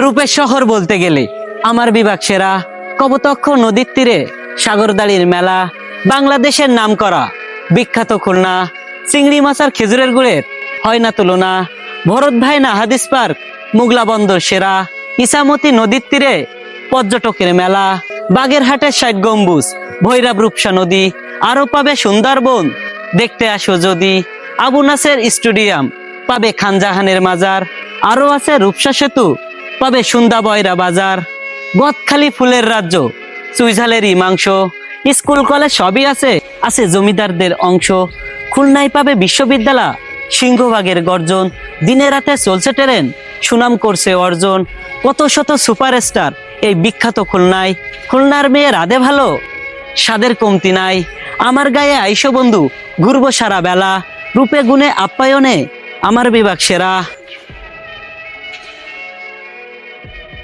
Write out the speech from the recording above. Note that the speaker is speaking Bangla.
রূপের শহর বলতে গেলে আমার বিভাগ সেরা। কবতক্ষ নদীর তীরে সাগরদাড়ির মেলা, বাংলাদেশের নাম করা বিখ্যাত খুলনা, চিংড়ি মাছ আর খেজুরের গুড়ের হয় না তুলনা। ভরত ভাই না হাদিস পার্ক, মুগলা বন্দর সেরা। ইসামতি নদীর তীরে পর্যটকের মেলা বাগেরহাটের ষাট গম্বুজ, ভৈরব রূপসা নদী আরও পাবে সুন্দরবন, দেখতে আসো যদি। আবু নাসের স্টেডিয়াম পাবে খানজাহানের মাজার আরও আছে রূপসা সেতু পাবে সুন্দা বয়রা বাজার। গদখালি ফুলের রাজ্য সুইঝালেরই মাংস। স্কুল কলেজ সবই আছে আছে জমিদারদের অংশ। খুলনায় পাবে বিশ্ববিদ্যালয়, সিংহভাগের গর্জন। দিনে রাতে চলছে ট্রেন, সুনাম করছে অর্জন। কত শত সুপারস্টার এই বিখ্যাত খুলনায়। খুলনার মেয়ে রাধে ভালো, স্বাদের কমতি নাই। আমার গায়ে আইসো বন্ধু, ঘুরবো সারা বেলা। রূপে গুণে আপ্যায়নে, আমার বিভাগ সেরা। thank you.